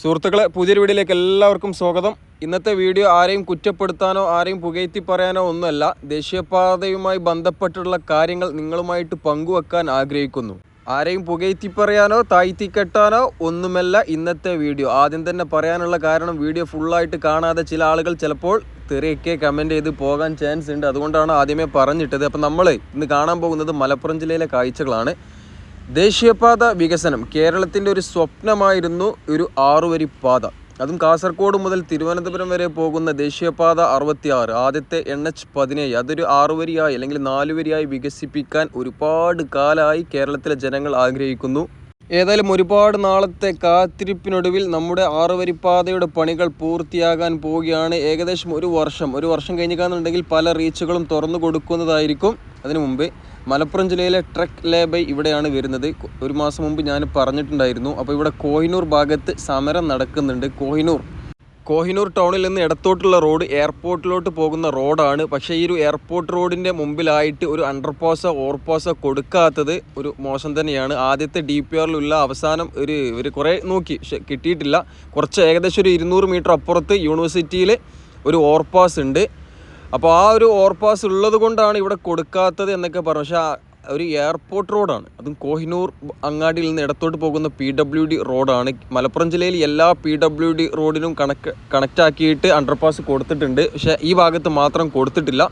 സുഹൃത്തുക്കളെ പുതിയൊരു വീഡിയോയിലേക്ക് എല്ലാവർക്കും സ്വാഗതം. ഇന്നത്തെ വീഡിയോ ആരെയും കുറ്റപ്പെടുത്താനോ ആരെയും പുകയത്തി പറയാനോ ഒന്നുമല്ല. ദേശീയപാതയുമായി ബന്ധപ്പെട്ടുള്ള കാര്യങ്ങൾ നിങ്ങളുമായിട്ട് പങ്കുവെക്കാൻ ആഗ്രഹിക്കുന്നു. ആരെയും പുകയത്തി പറയാനോ താഴ്ത്തി കെട്ടാനോ ഒന്നുമല്ല ഇന്നത്തെ വീഡിയോ. ആദ്യം തന്നെ പറയാനുള്ള കാരണം വീഡിയോ ഫുള്ളായിട്ട് കാണാതെ ചില ആളുകൾ ചിലപ്പോൾ തെറിയൊക്കെ കമന്റ് ചെയ്ത് പോകാൻ ചാൻസ് ഉണ്ട്. അതുകൊണ്ടാണ് ആദ്യമേ പറഞ്ഞിട്ടത്. അപ്പം നമ്മൾ ഇന്ന് കാണാൻ പോകുന്നത് മലപ്പുറം ജില്ലയിലെ കാഴ്ചകളാണ്. ദേശീയപാത വികസനം കേരളത്തിന്റെ ഒരു സ്വപ്നമായിരുന്നു ഒരു ആറുവരി പാത. അതും കാസർഗോഡ് മുതൽ തിരുവനന്തപുരം വരെ പോകുന്ന ദേശീയപാത അറുപത്തിയാറ് ആദ്യത്തെ എൻ എച്ച് പതിനേഴ് അതൊരു ആറുവരിയായി അല്ലെങ്കിൽ നാലുവരിയായി വികസിപ്പിക്കാൻ ഒരുപാട് കാലമായി കേരളത്തിലെ ജനങ്ങൾ ആഗ്രഹിക്കുന്നു. ഏതായാലും ഒരുപാട് നാളത്തെ കാത്തിരിപ്പിനൊടുവിൽ നമ്മുടെ ആറുവരിപ്പാതയുടെ പണികൾ പൂർത്തിയാകാൻ പോവുകയാണ്. ഏകദേശം ഒരു വർഷം ഒരു വർഷം കഴിഞ്ഞിക്കാന്നുണ്ടെങ്കിൽ പല റീച്ചുകളും തുറന്നു കൊടുക്കുന്നതായിരിക്കും. അതിനു മുമ്പ് മലപ്പുറം ജില്ലയിലെ ട്രക്ക് ലേബൈ ഇവിടെയാണ് വരുന്നത്. ഒരു മാസം മുമ്പ് ഞാൻ പറഞ്ഞിട്ടുണ്ടായിരുന്നു. അപ്പോൾ ഇവിടെ കോഹിനൂർ ഭാഗത്ത് സമരം നടക്കുന്നുണ്ട്. കോഹിനൂർ. കോഹിനൂർ ടൗണിൽ നിന്ന് ഇടത്തോട്ടുള്ള റോഡ് എയർപോർട്ടിലോട്ട് പോകുന്ന റോഡാണ്. പക്ഷേ ഈ ഒരു എയർപോർട്ട് റോഡിന്റെ മുമ്പിലായിട്ട് ഒരു അണ്ടർപാസോ ഓവർപാസോ കൊടുക്കാത്തത് ഒരു മോശം തന്നെയാണ്. ആദ്യത്തെ ഡി പി ആറിലുള്ള അവസാനം ഒരു ഒരു കുറേ നോക്കി. കിട്ടിയിട്ടില്ല. കുറച്ച് ഏകദേശം ഒരു ഇരുന്നൂറ് മീറ്റർ അപ്പുറത്ത് യൂണിവേഴ്സിറ്റിയിൽ ഒരു ഓവർപാസ് ഉണ്ട്. അപ്പോൾ ആ ഒരു ഓവർപാസ് ഉള്ളത് കൊണ്ടാണ് ഇവിടെ കൊടുക്കാത്തത് എന്നൊക്കെ പറഞ്ഞു. പക്ഷേ ഒരു എയർപോർട്ട് റോഡാണ് അതും കോഹിനൂർ അങ്ങാടിയിൽ നിന്ന് ഇടത്തോട്ട് പോകുന്ന പി ഡബ്ല്യു ഡി റോഡാണ് മലപ്പുറം ജില്ലയിൽ എല്ലാ പി ഡബ്ല്യു ഡി റോഡിനും കണക്ക് കണക്റ്റ് ആക്കിയിട്ട് അണ്ടർപാസ് കൊടുത്തിട്ടുണ്ട്. പക്ഷേ ഈ ഭാഗത്ത് മാത്രം കൊടുത്തിട്ടില്ല.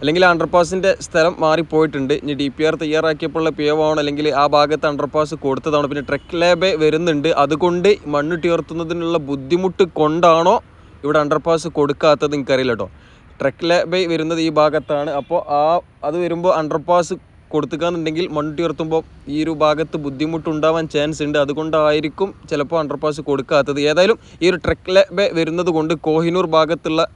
അല്ലെങ്കിൽ അണ്ടർപാസിന്റെ സ്ഥലം മാറിപ്പോയിട്ടുണ്ട്. ഇനി ഡി പി ആർ തയ്യാറാക്കിയപ്പോഴുള്ള പി ഒ അല്ലെങ്കിൽ ആ ഭാഗത്ത് അണ്ടർപാസ് കൊടുത്തതാണ്. പിന്നെ ട്രക്ക് ലേബ് വരുന്നുണ്ട്. അതുകൊണ്ട് മണ്ണ് ഉയർത്തുന്നതിനുള്ള ബുദ്ധിമുട്ട് കൊണ്ടാണോ ഇവിടെ അണ്ടർപാസ് കൊടുക്കാത്തത്? എനിക്കറിയില്ല കേട്ടോ ട്രക്ക് ബൈ വരുന്നത് ഈ ഭാഗത്താണ്. അപ്പോൾ ആ അത് വരുമ്പോൾ അണ്ടർപാസ് കൊടുത്തുകയെന്നുണ്ടെങ്കിൽ മണ്ണുട്ടി ഉയർത്തുമ്പോൾ ഈ ഒരു ഭാഗത്ത് ബുദ്ധിമുട്ടുണ്ടാവാൻ ചാൻസ് ഉണ്ട്. അതുകൊണ്ടായിരിക്കും ചിലപ്പോൾ അണ്ടർപാസ് കൊടുക്കാത്തത്. ഏതായാലും ഈ ഒരു ട്രക്ക് ലേബേ വരുന്നത് കൊണ്ട് കോഹിനൂർ ഭാഗത്തുള്ള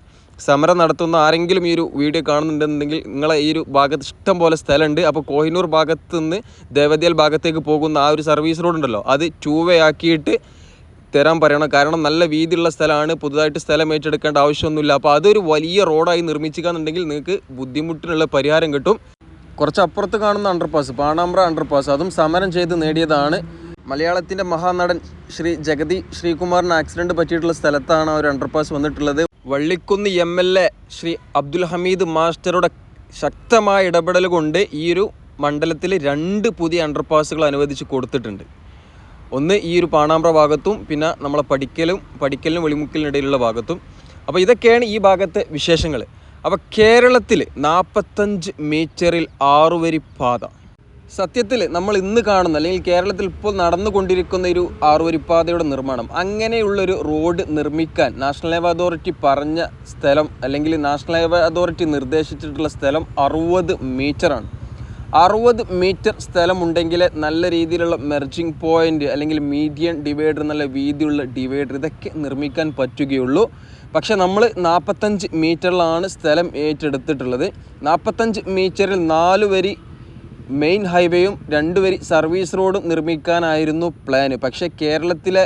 സമരം നടത്തുന്ന ആരെങ്കിലും ഈ ഒരു വീഡിയോ കാണുന്നുണ്ടെന്നുണ്ടെങ്കിൽ നിങ്ങളെ ഈ ഒരു ഭാഗത്ത് ഇഷ്ടം പോലെ സ്ഥലമുണ്ട്. അപ്പോൾ കോഹിനൂർ ഭാഗത്ത് നിന്ന് ദേവദിയാൽ ഭാഗത്തേക്ക് പോകുന്ന ആ ഒരു സർവീസ് റോഡ് ഉണ്ടല്ലോ അത് ചൂവയാക്കിയിട്ട് തരാൻ പറയണം. കാരണം നല്ല വീതിയുള്ള സ്ഥലമാണ്. പുതുതായിട്ട് സ്ഥലം ഏറ്റെടുക്കേണ്ട ആവശ്യമൊന്നുമില്ല. അപ്പോൾ അതൊരു വലിയ റോഡായി നിർമ്മിച്ചിക്കാന്നുണ്ടെങ്കിൽ നിങ്ങൾക്ക് ബുദ്ധിമുട്ടിനുള്ള പരിഹാരം കിട്ടും. കുറച്ച് അപ്പുറത്ത് കാണുന്ന അണ്ടർപാസ് പാണാമ്പ്ര അണ്ടർപാസ് അതും സമരം ചെയ്ത് നേടിയതാണ് മലയാളത്തിന്റെ മഹാനടൻ ശ്രീ ജഗതി ശ്രീകുമാറിന് ആക്സിഡന്റ് പറ്റിയിട്ടുള്ള സ്ഥലത്താണ് ആ ഒരു അണ്ടർപാസ് വന്നിട്ടുള്ളത്. Vallikkunnu M L A Shri Abdul Hamid മാസ്റ്ററുടെ ശക്തമായ ഇടപെടൽ കൊണ്ട് ഈ ഒരു മണ്ഡലത്തിൽ രണ്ട് പുതിയ അണ്ടർപാസുകൾ അനുവദിച്ച് കൊടുത്തിട്ടുണ്ട്. ഒന്ന് ഈ ഒരു പാണാമ്പ്ര ഭാഗത്തും പിന്നെ നമ്മളെ പഠിക്കലും പഠിക്കലിനും വെളിമുക്കലിനും ഇടയിലുള്ള ഭാഗത്തും. അപ്പോൾ ഇതൊക്കെയാണ് ഈ ഭാഗത്തെ വിശേഷങ്ങൾ. അപ്പോൾ കേരളത്തിൽ നാൽപ്പത്തഞ്ച് മീറ്ററിൽ ആറുവരി പാത. സത്യത്തിൽ നമ്മൾ ഇന്ന് കാണുന്ന അല്ലെങ്കിൽ കേരളത്തിൽ ഇപ്പോൾ നടന്നുകൊണ്ടിരിക്കുന്ന ഒരു ആറുവരിപ്പാതയുടെ നിർമ്മാണം അങ്ങനെയുള്ളൊരു റോഡ് നിർമ്മിക്കാൻ നാഷണൽ ഹൈവേ അതോറിറ്റി പറഞ്ഞ സ്ഥലം അല്ലെങ്കിൽ നാഷണൽ ഹൈവേ അതോറിറ്റി നിർദ്ദേശിച്ചിട്ടുള്ള സ്ഥലം അറുപത് മീറ്ററാണ്. അറുപത് മീറ്റർ സ്ഥലമുണ്ടെങ്കിൽ നല്ല രീതിയിലുള്ള മെർജിങ് പോയിന്റ് അല്ലെങ്കിൽ മീഡിയൻ ഡിവൈഡർ എന്നുള്ള വീതിയുള്ള ഡിവൈഡർ ഇതൊക്കെ നിർമ്മിക്കാൻ പറ്റുകയുള്ളൂ. പക്ഷേ നമ്മൾ നാൽപ്പത്തഞ്ച് മീറ്ററിലാണ് സ്ഥലം ഏറ്റെടുത്തിട്ടുള്ളത്. നാൽപ്പത്തഞ്ച് മീറ്ററിൽ നാല് വരി മെയിൻ ഹൈവേയും രണ്ട് വരി സർവീസ് റോഡും നിർമ്മിക്കാനായിരുന്നു പ്ലാന് പക്ഷേ കേരളത്തിലെ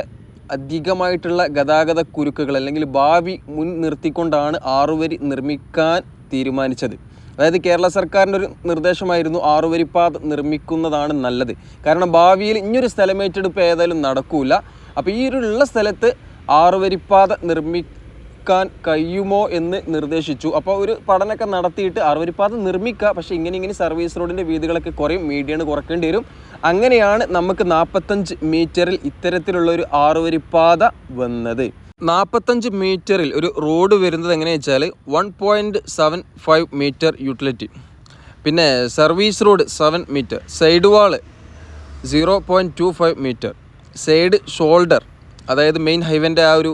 അധികമായിട്ടുള്ള ഗതാഗത കുരുക്കുകൾ അല്ലെങ്കിൽ ഭാവി മുൻ നിർത്തിക്കൊണ്ടാണ് ആറുവരി നിർമ്മിക്കാൻ തീരുമാനിച്ചത്. അതായത് കേരള സർക്കാരിന്റെ ഒരു നിർദ്ദേശമായിരുന്നു ആറുവരിപ്പാത നിർമ്മിക്കുന്നതാണ് നല്ലത്. കാരണം ഭാവിയിൽ ഇനിയൊരു സ്ഥലം ഏറ്റെടുപ്പ് ഏതായാലും നടക്കൂല. അപ്പോൾ ഈ ഉള്ള സ്ഥലത്ത് ആറുവരിപ്പാത നിർമ്മിക്കാൻ കഴിയുമോ എന്ന് നിർദ്ദേശിച്ചു. അപ്പോൾ ഒരു പഠനമൊക്കെ നടത്തിയിട്ട് ആറുവരിപ്പാത നിർമ്മിക്കുക. പക്ഷേ ഇങ്ങനെ ഇങ്ങനെ സർവീസ് റോഡിന്റെ വീതികളൊക്കെ കുറയും. മീഡിയാണ് കുറക്കേണ്ടി വരും. അങ്ങനെയാണ് നമുക്ക് നാൽപ്പത്തഞ്ച് മീറ്ററിൽ ഇത്തരത്തിലുള്ള ഒരു ആറുവരിപ്പാത വന്നത്. നാൽപ്പത്തഞ്ച് മീറ്ററിൽ ഒരു റോഡ് വരുന്നത് എങ്ങനെയാ വെച്ചാൽ one point seven five metre utility പിന്നെ service road seven metre side wall zero point two five metre side shoulder അതായത് മെയിൻ ഹൈവേന്റെ ആ ഒരു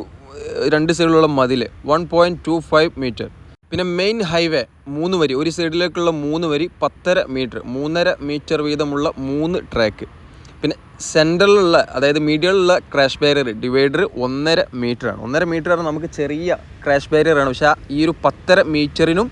രണ്ട് സൈഡിലുള്ള മതിൽ one point two five metre പിന്നെ മെയിൻ ഹൈവേ മൂന്ന് വരി. ഒരു സൈഡിലേക്കുള്ള മൂന്ന് വരി പത്തര മീറ്റർ മൂന്നര മീറ്റർ വീതമുള്ള മൂന്ന് ട്രാക്ക് സെൻട്രലിലുള്ള അതായത് മീഡിയയിലുള്ള ക്രാഷ് ബാരിയർ ഡിവൈഡർ ഒന്നര മീറ്ററാണ്. ഒന്നര മീറ്റർ ആണ് നമുക്ക് ചെറിയ ക്രാഷ് ബാരിയറാണ് പക്ഷേ ഈ ഒരു പത്തര മീറ്ററിനും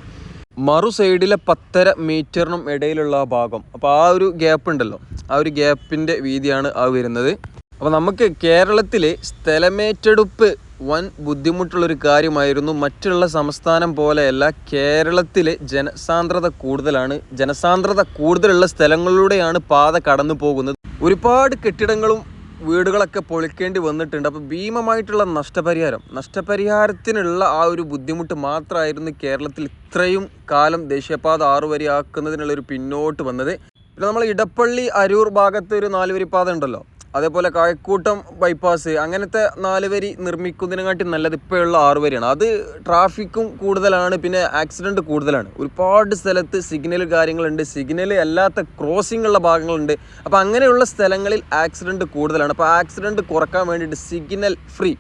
മറു സൈഡിലെ പത്തര മീറ്ററിനും ഇടയിലുള്ള ആ ഭാഗം. അപ്പോൾ ആ ഒരു ഗ്യാപ്പ് ഉണ്ടല്ലോ. ആ ഒരു ഗ്യാപ്പിന്റെ വീതിയാണ് ആ വരുന്നത്. അപ്പോൾ നമുക്ക് കേരളത്തിൽ സ്ഥലമേറ്റെടുപ്പ് വൻ ബുദ്ധിമുട്ടുള്ളൊരു കാര്യമായിരുന്നു മറ്റുള്ള സംസ്ഥാനം പോലെയല്ല കേരളത്തിലെ ജനസാന്ദ്രത കൂടുതലാണ്. ജനസാന്ദ്രത കൂടുതലുള്ള സ്ഥലങ്ങളിലൂടെയാണ് പാത കടന്നു പോകുന്നത്. ഒരുപാട് കെട്ടിടങ്ങളും വീടുകളൊക്കെ പൊളിക്കേണ്ടി വന്നിട്ടുണ്ട്. അപ്പോൾ ഭീമമായിട്ടുള്ള നഷ്ടപരിഹാരം നഷ്ടപരിഹാരത്തിനുള്ള ആ ഒരു ബുദ്ധിമുട്ട് മാത്രമായിരുന്നു കേരളത്തിൽ ഇത്രയും കാലം ദേശീയപാത ആറു വരിയാക്കുന്നതിനുള്ള ഒരു പിന്നോട്ട് വന്നത്. പിന്നെ നമ്മൾ ഇടപ്പള്ളി അരൂർ ഭാഗത്ത് ഒരു നാലുവരി പാത ഉണ്ടല്ലോ. അതേപോലെ കായക്കൂട്ടം ബൈപ്പാസ് അങ്ങനത്തെ നാല് വരി നിർമ്മിക്കുന്നതിനെക്കാട്ടി നല്ലത് ഇപ്പോഴുള്ള ആറ് വരിയാണ്. അത് ട്രാഫിക്കും കൂടുതലാണ് പിന്നെ ആക്സിഡന്റ് കൂടുതലാണ്. ഒരുപാട് സ്ഥലത്ത് സിഗ്നൽ കാര്യങ്ങളുണ്ട്. സിഗ്നൽ അല്ലാത്ത ക്രോസിംഗ് ഉള്ള ഭാഗങ്ങളുണ്ട്. അപ്പോൾ അങ്ങനെയുള്ള സ്ഥലങ്ങളിൽ ആക്സിഡന്റ് കൂടുതലാണ്. അപ്പോൾ ആക്സിഡന്റ് കുറയ്ക്കാൻ വേണ്ടിയിട്ട് signal free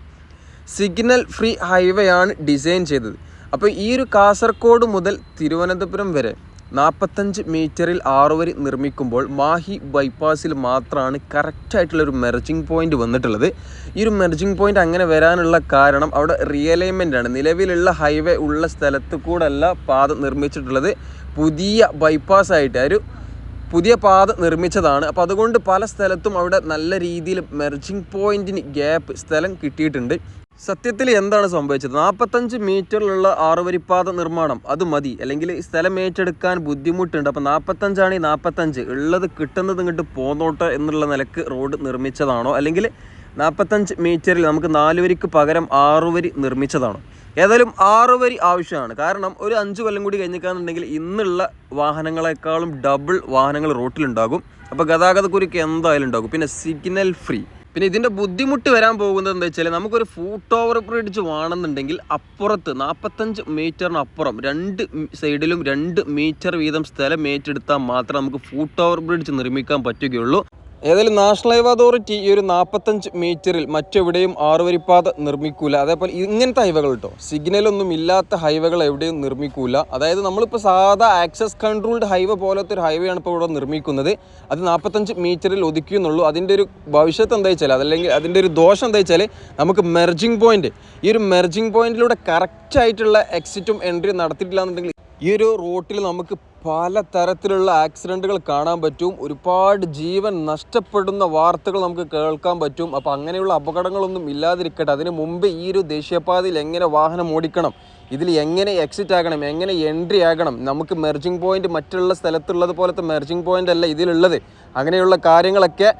signal free highway ആണ് ഡിസൈൻ ചെയ്തത്. അപ്പോൾ ഈ ഒരു കാസർഗോഡ് മുതൽ തിരുവനന്തപുരം വരെ നാൽപ്പത്തഞ്ച് മീറ്ററിൽ ആറുവരി നിർമ്മിക്കുമ്പോൾ മാഹി ബൈപ്പാസിൽ മാത്രമാണ് കറക്റ്റായിട്ടുള്ള ഒരു മെർജിങ് പോയിന്റ് വന്നിട്ടുള്ളത്. ഈ ഒരു മെർജിങ് പോയിന്റ് അങ്ങനെ വരാനുള്ള കാരണം അവിടെ റിയലൈൻമെന്റ് ആണ്. നിലവിലുള്ള ഹൈവേ ഉള്ള സ്ഥലത്ത് കൂടെ അല്ല പാത നിർമ്മിച്ചിട്ടുള്ളത്. പുതിയ ബൈപ്പാസ് ആയിട്ട് ഒരു പുതിയ പാത നിർമ്മിച്ചതാണ്. അപ്പോൾ അതുകൊണ്ട് പല സ്ഥലത്തും അവിടെ നല്ല രീതിയിൽ മെർജിങ് പോയിന്റിന് ഗ്യാപ്പ് സ്ഥലം കിട്ടിയിട്ടുണ്ട്. സത്യത്തിൽ എന്താണ് സംഭവിച്ചത്? നാൽപ്പത്തഞ്ച് മീറ്ററിലുള്ള ആറുവരിപ്പാത നിർമ്മാണം അത് മതി. അല്ലെങ്കിൽ സ്ഥലം ഏറ്റെടുക്കാൻ ബുദ്ധിമുട്ടുണ്ട്. അപ്പോൾ നാൽപ്പത്തഞ്ചാണ് ഈ നാൽപ്പത്തഞ്ച് ഉള്ളത് കിട്ടുന്നത് ഇങ്ങോട്ട് പോന്നോട്ടെ എന്നുള്ള നിലയ്ക്ക് റോഡ് നിർമ്മിച്ചതാണോ? അല്ലെങ്കിൽ നാൽപ്പത്തഞ്ച് മീറ്ററിൽ നമുക്ക് നാലുവരിക്ക് പകരം ആറുവരി നിർമ്മിച്ചതാണോ? ഏതായാലും ആറുവരി ആവശ്യമാണ്. കാരണം ഒരു അഞ്ച് കൊല്ലം കൂടി കഴിഞ്ഞിക്കാന്നുണ്ടെങ്കിൽ ഇന്നുള്ള വാഹനങ്ങളെക്കാളും ഡബിൾ വാഹനങ്ങൾ റോട്ടിലുണ്ടാകും. അപ്പോൾ ഗതാഗതക്കുരുക്ക് എന്തായാലും ഉണ്ടാകും. പിന്നെ സിഗ്നൽ ഫ്രീ പിന്നെ ഇതിന്റെ ബുദ്ധിമുട്ട് വരാൻ പോകുന്നത് എന്താ വെച്ചാൽ നമുക്കൊരു ഫൂട്ട് ഓവർ ബ്രിഡ്ജ് വേണമെന്നുണ്ടെങ്കിൽ അപ്പുറത്ത് നാൽപ്പത്തഞ്ച് മീറ്ററിന് അപ്പുറം രണ്ട് സൈഡിലും രണ്ട് മീറ്റർ വീതം സ്ഥലം ഏറ്റെടുത്താൽ മാത്രമേ നമുക്ക് ഫൂട്ട് ഓവർ ബ്രിഡ്ജ് നിർമ്മിക്കാൻ പറ്റുകയുള്ളൂ. ഏതായാലും നാഷണൽ ഹൈവേ അതോറിറ്റി ഈ ഒരു നാൽപ്പത്തഞ്ച് മീറ്ററിൽ മറ്റെവിടെയും ആറുവരിപ്പാത നിർമ്മിക്കൂല. അതേപോലെ ഇങ്ങനത്തെ ഹൈവേകൾ കേട്ടോ സിഗ്നലൊന്നും ഇല്ലാത്ത ഹൈവേകൾ എവിടെയും നിർമ്മിക്കൂല. അതായത് നമ്മളിപ്പോൾ സാധാ ആക്സസ് കൺട്രോൾഡ് ഹൈവേ പോലത്തെ ഒരു ഹൈവേ ആണ് ഇപ്പോൾ ഇവിടെ നിർമ്മിക്കുന്നത്. അത് നാൽപ്പത്തഞ്ച് മീറ്ററിൽ ഒതുക്കുന്നുള്ളൂ അതിന്റെ ഒരു ഭവിഷ്യത്ത് എന്താ വെച്ചാൽ അതല്ലെങ്കിൽ അതിന്റെ ഒരു ദോഷം എന്താ വെച്ചാൽ നമുക്ക് മെർജിങ് പോയിന്റ് ഈ ഒരു മെർജിങ് പോയിന്റിലൂടെ കറക്റ്റ് ആയിട്ടുള്ള എക്സിറ്റും എൻട്രിയും നടത്തിയിട്ടില്ല എന്നുണ്ടെങ്കിൽ ഈ ഒരു റൂട്ടിൽ നമുക്ക് പല തരത്തിലുള്ള ആക്സിഡന്റുകൾ കാണാൻ പറ്റും. ഒരുപാട് ജീവൻ നഷ്ടപ്പെടുന്ന വാർത്തകൾ നമുക്ക് കേൾക്കാൻ പറ്റും. അപ്പോൾ അങ്ങനെയുള്ള അപകടങ്ങളൊന്നും ഇല്ലാതിരിക്കട്ടെ. അതിന് മുമ്പ് ഈ ഒരു ദേശീയപാതയിൽ എങ്ങനെ വാഹനം ഓടിക്കണം? ഇതിൽ എങ്ങനെ എക്സിറ്റ് ആകണം? എങ്ങനെ എൻട്രി ആകണം? നമുക്ക് മെർജിങ് പോയിന്റ് മറ്റുള്ള സ്ഥലത്തുള്ളത് പോലത്തെ മെർജിങ് പോയിന്റ് അല്ല ഇതിലുള്ളത്. അങ്ങനെയുള്ള കാര്യങ്ങളൊക്കെ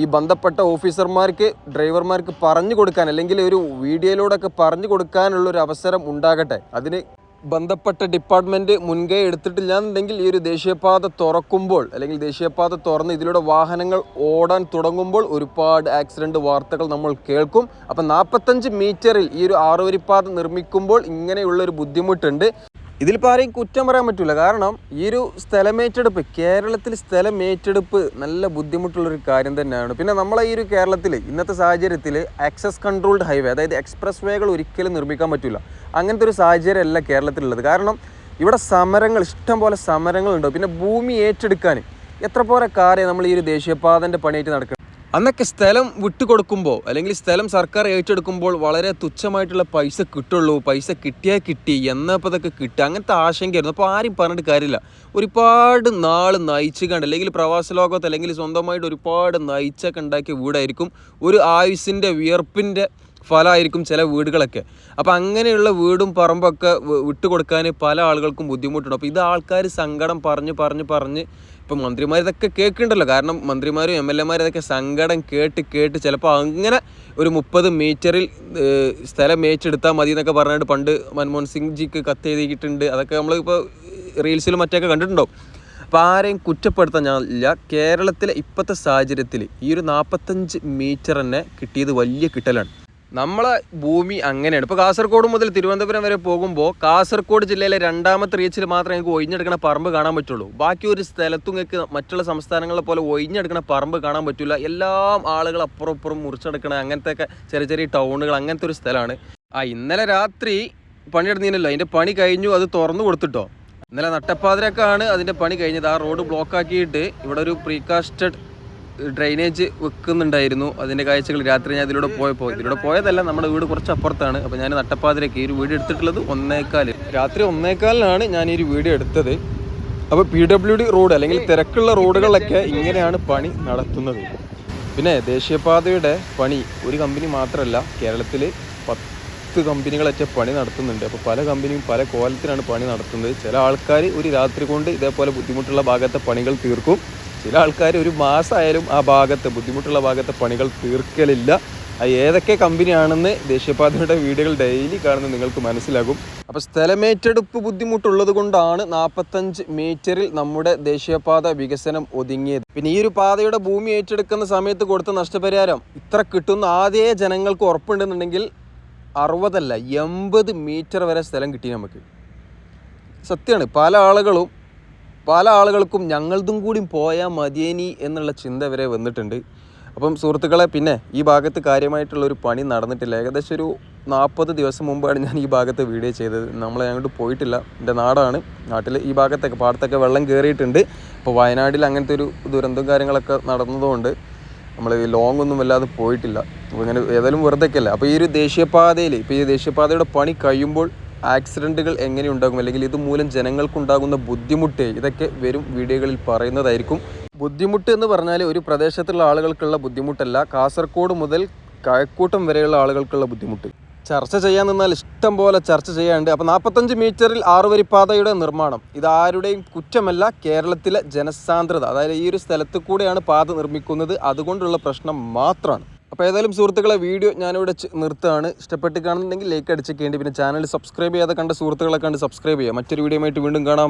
ഈ ബന്ധപ്പെട്ട ഓഫീസർമാർക്ക് ഡ്രൈവർമാർക്ക് പറഞ്ഞു കൊടുക്കാൻ അല്ലെങ്കിൽ ഒരു വീഡിയോയിലൂടെ ഒക്കെ പറഞ്ഞു കൊടുക്കാനുള്ള ഒരു അവസരം ഉണ്ടാകട്ടെ. അതിന് ബന്ധപ്പെട്ട ഡിപ്പാർട്ട്മെന്റ് മുൻകൈ എടുത്തിട്ടില്ല എന്നുണ്ടെങ്കിൽ ഈ ഒരു ദേശീയപാത തുറക്കുമ്പോൾ അല്ലെങ്കിൽ ദേശീയപാത തുറന്ന് ഇതിലൂടെ വാഹനങ്ങൾ ഓടാൻ തുടങ്ങുമ്പോൾ ഒരുപാട് ആക്സിഡന്റ് വാർത്തകൾ നമ്മൾ കേൾക്കും. അപ്പം നാൽപ്പത്തഞ്ച് മീറ്ററിൽ ഈ ഒരു ആറുവരിപ്പാത നിർമ്മിക്കുമ്പോൾ ഇങ്ങനെയുള്ളൊരു ബുദ്ധിമുട്ടുണ്ട്. ഇതിലിപ്പോൾ ആരെയും കുറ്റം പറയാൻ പറ്റില്ല കാരണം ഈ ഒരു സ്ഥലമേറ്റെടുപ്പ് കേരളത്തിൽ സ്ഥലമേറ്റെടുപ്പ് നല്ല ബുദ്ധിമുട്ടുള്ളൊരു കാര്യം തന്നെയാണ്. പിന്നെ നമ്മളെ ഈ ഒരു കേരളത്തിൽ ഇന്നത്തെ സാഹചര്യത്തിൽ ആക്സസ് കൺട്രോൾഡ് ഹൈവേ അതായത് എക്സ്പ്രസ് വേകൾ ഒരിക്കലും നിർമ്മിക്കാൻ പറ്റില്ല അങ്ങനത്തെ ഒരു സാഹചര്യമല്ല കേരളത്തിലുള്ളത്. കാരണം ഇവിടെ സമരങ്ങൾ ഇഷ്ടം പോലെ സമരങ്ങളുണ്ട്. പിന്നെ ഭൂമി ഏറ്റെടുക്കാൻ എത്ര പോലെ കാര്യം നമ്മൾ ഈ ഒരു ദേശീയപാതന്റെ പണിയായിട്ട് നടക്കുന്നത്? അന്നൊക്കെ സ്ഥലം വിട്ടുകൊടുക്കുമ്പോൾ അല്ലെങ്കിൽ സ്ഥലം സർക്കാർ ഏറ്റെടുക്കുമ്പോൾ വളരെ തുച്ഛമായിട്ടുള്ള പൈസ കിട്ടുള്ളൂ. പൈസ കിട്ടിയാൽ കിട്ടി എന്നപ്പോൾ ഇതൊക്കെ കിട്ടുക. അങ്ങനത്തെ ആശങ്കയായിരുന്നു. അപ്പോൾ ആരും പറഞ്ഞിട്ട് കാര്യമില്ല. ഒരുപാട് നാൾ നയിച്ചു കണ്ട് അല്ലെങ്കിൽ പ്രവാസ ലോകത്ത് അല്ലെങ്കിൽ സ്വന്തമായിട്ട് ഒരുപാട് നയിച്ചൊക്കെ ഉണ്ടാക്കിയ വീടായിരിക്കും ഒരു ആയുസിന്റെ വിയർപ്പിന്റെ ഫലമായിരിക്കും ചില വീടുകളൊക്കെ. അപ്പോൾ അങ്ങനെയുള്ള വീടും പറമ്പൊക്കെ വിട്ടുകൊടുക്കാൻ പല ആളുകൾക്കും ബുദ്ധിമുട്ടുണ്ട്. അപ്പോൾ ഇത് ആൾക്കാർ സങ്കടം പറഞ്ഞ് പറഞ്ഞ് പറഞ്ഞ് ഇപ്പം മന്ത്രിമാർ ഇതൊക്കെ കേൾക്കുന്നുണ്ടല്ലോ കാരണം മന്ത്രിമാരും എം എൽ എമാരും ഇതൊക്കെ സങ്കടം കേട്ട് കേട്ട് ചിലപ്പോൾ അങ്ങനെ ഒരു മുപ്പത് മീറ്ററിൽ സ്ഥലം മേച്ചെടുത്താൽ മതി എന്നൊക്കെ പറഞ്ഞിട്ട് പണ്ട് മൻമോഹൻ സിംഗ് ജിക്ക് കത്ത് എഴുതിയിട്ടുണ്ട്. അതൊക്കെ നമ്മളിപ്പോൾ റീൽസിലും മറ്റൊക്കെ കണ്ടിട്ടുണ്ടോ അപ്പോൾ ആരെയും കുറ്റപ്പെടുത്താൻ ഞാനില്ല കേരളത്തിലെ ഇപ്പോഴത്തെ സാഹചര്യത്തിൽ ഈ ഒരു നാൽപ്പത്തഞ്ച് മീറ്റർ തന്നെ കിട്ടിയത് വലിയ കിട്ടലാണ്. നമ്മളെ ഭൂമി അങ്ങനെയാണ്. ഇപ്പോൾ കാസർഗോഡ് മുതൽ തിരുവനന്തപുരം വരെ പോകുമ്പോൾ കാസർഗോഡ് ജില്ലയിലെ രണ്ടാമത്തെ റീച്ചിൽ മാത്രമേ നിങ്ങൾക്ക് ഒഴിഞ്ഞെടുക്കണ പറമ്പ് കാണാൻ പറ്റുള്ളൂ. ബാക്കി ഒരു സ്ഥലത്തും നിങ്ങൾക്ക് മറ്റുള്ള സംസ്ഥാനങ്ങളെ പോലെ ഒഴിഞ്ഞെടുക്കണ പറമ്പ് കാണാൻ പറ്റില്ല എല്ലാം ആളുകൾ അപ്പുറം ഇപ്പുറം മുറിച്ചെടുക്കണ അങ്ങനത്തെ ഒക്കെ ചെറിയ ചെറിയ ടൗണുകൾ അങ്ങനത്തെ ഒരു സ്ഥലമാണ്. ആ ഇന്നലെ രാത്രി പണിയെടുത്തിനല്ലോ അതിന്റെ പണി കഴിഞ്ഞു. അത് തുറന്നു കൊടുത്തിട്ടോ. ഇന്നലെ നട്ടപ്പാതിരക്കാണ് അതിന്റെ പണി കഴിഞ്ഞത്. ആ റോഡ് ബ്ലോക്ക് ആക്കിയിട്ട് ഇവിടെ ഒരു പ്രീകാസ്റ്റഡ് ഡ്രൈനേജ് വെക്കുന്നുണ്ടായിരുന്നു. അതിന്റെ കാഴ്ചകൾ രാത്രി ഞാൻ ഇതിലൂടെ പോയപ്പോൾ ഇതിലൂടെ പോയതല്ല നമ്മുടെ വീട് കുറച്ച് അപ്പുറത്താണ് അപ്പോൾ ഞാൻ നട്ടപ്പാതിരക്ക് ഈ ഒരു വീട് എടുത്തിട്ടുള്ളത് ഒന്നേക്കാൽ രാത്രി ഒന്നേക്കാലിനാണ് ഞാൻ ഈ ഒരു വീട് എടുത്തത്. അപ്പോൾ പി ഡബ്ല്യു ഡി റോഡ് അല്ലെങ്കിൽ തിരക്കുള്ള റോഡുകളിലൊക്കെ ഇങ്ങനെയാണ് പണി നടത്തുന്നത്. പിന്നെ ദേശീയപാതയുടെ പണി ഒരു കമ്പനി മാത്രമല്ല കേരളത്തിൽ പത്ത് കമ്പനികളൊക്കെ പണി നടത്തുന്നുണ്ട്. അപ്പോൾ പല കമ്പനിയും പല കോലത്തിലാണ് പണി നടത്തുന്നത്. ചില ആൾക്കാർ ഒരു രാത്രി കൊണ്ട് ഇതേപോലെ ബുദ്ധിമുട്ടുള്ള ഭാഗത്തെ പണികൾ തീർക്കും. ചില ആൾക്കാർ ഒരു മാസമായാലും ആ ഭാഗത്ത് ബുദ്ധിമുട്ടുള്ള ഭാഗത്തെ പണികൾ തീർക്കലില്ല. അത് ഏതൊക്കെ കമ്പനിയാണെന്ന് ദേശീയപാതയുടെ വീഡിയോകൾ ഡെയിലി കാണുന്ന നിങ്ങൾക്ക് മനസ്സിലാകും. അപ്പോൾ സ്ഥലമേറ്റെടുപ്പ് ബുദ്ധിമുട്ടുള്ളത് കൊണ്ടാണ് നാൽപ്പത്തഞ്ച് മീറ്ററിൽ നമ്മുടെ ദേശീയപാത വികസനം ഒതുങ്ങിയത്. പിന്നെ ഈ ഒരു പാതയുടെ ഭൂമി ഏറ്റെടുക്കുന്ന സമയത്ത് കൊടുത്ത നഷ്ടപരിഹാരം ഇത്ര കിട്ടുന്ന ആദ്യ ജനങ്ങൾക്ക് ഉറപ്പുണ്ടെന്നുണ്ടെങ്കിൽ അറുപതല്ല എൺപത് മീറ്റർ വരെ സ്ഥലം കിട്ടി നമുക്ക്. സത്യമാണ് പല ആളുകളും പല ആളുകൾക്കും ഞങ്ങളതും കൂടി പോയാൽ മതിയേനി എന്നുള്ള ചിന്ത വരെ വന്നിട്ടുണ്ട്. അപ്പം സുഹൃത്തുക്കളെ പിന്നെ ഈ ഭാഗത്ത് കാര്യമായിട്ടുള്ള ഒരു പണി നടന്നിട്ടില്ല. ഏകദേശം ഒരു നാൽപ്പത് ദിവസം മുമ്പാണ് ഞാൻ ഈ ഭാഗത്ത് വീഡിയോ ചെയ്തത്. നമ്മൾ അങ്ങോട്ട് പോയിട്ടില്ല. എന്റെ നാടാണ്. നാട്ടിൽ ഈ ഭാഗത്തൊക്കെ പാടത്തൊക്കെ വെള്ളം കയറിയിട്ടുണ്ട് അപ്പോൾ വയനാട്ടിൽ അങ്ങനത്തെ ഒരു ദുരന്തവും കാര്യങ്ങളൊക്കെ നടന്നതുകൊണ്ട് നമ്മൾ ലോങ് ഒന്നും വല്ലാതെ പോയിട്ടില്ല. അപ്പോൾ ഇങ്ങനെ ഏതായാലും വെറുതെ അല്ല? അപ്പോൾ ഈ ഒരു ദേശീയപാതയിൽ ഇപ്പോൾ ഈ ദേശീയപാതയുടെ പണി കഴിയുമ്പോൾ ആക്സിഡന്റുകൾ എങ്ങനെ ഉണ്ടാകും അല്ലെങ്കിൽ ഇതുമൂലം ജനങ്ങൾക്കുണ്ടാകുന്ന ബുദ്ധിമുട്ട് ഇതൊക്കെ വരും വീഡിയോകളിൽ പറയുന്നതായിരിക്കും. ബുദ്ധിമുട്ട് എന്ന് പറഞ്ഞാൽ ഒരു പ്രദേശത്തുള്ള ആളുകൾക്കുള്ള ബുദ്ധിമുട്ടല്ല. കാസർഗോഡ് മുതൽ കഴക്കൂട്ടം വരെയുള്ള ആളുകൾക്കുള്ള ബുദ്ധിമുട്ട്. ചർച്ച ചെയ്യാൻ നിന്നാൽ ഇഷ്ടം പോലെ ചർച്ച ചെയ്യാനുണ്ട്. അപ്പോൾ നാൽപ്പത്തഞ്ച് മീറ്ററിൽ ആറുവരിപ്പാതയുടെ നിർമ്മാണം. ഇത് ആരുടെയും കുറ്റമല്ല കേരളത്തിലെ ജനസാന്ദ്രത. അതായത് ഈ ഒരു സ്ഥലത്ത് കൂടെയാണ് പാത നിർമ്മിക്കുന്നത്. അതുകൊണ്ടുള്ള പ്രശ്നം മാത്രമാണ്. അപ്പോൾ ഏതായാലും സുഹൃത്തുക്കളെ വീഡിയോ ഞാനിവിടെ നിർത്തുകയാണ്. ഇഷ്ടപ്പെട്ട് കാണുന്നുണ്ടെങ്കിൽ ലൈക്ക് അടിച്ചേക്കേണ്ടി പിന്നെ ചാനൽ സബ്സ്ക്രൈബ് ചെയ്യാതെ കണ്ട സുഹൃത്തുക്കളെ കണ്ട് സബ്സ്ക്രൈബ് ചെയ്യുക. മറ്റൊരു വീഡിയോ ആയിട്ട് വീണ്ടും കാണാം.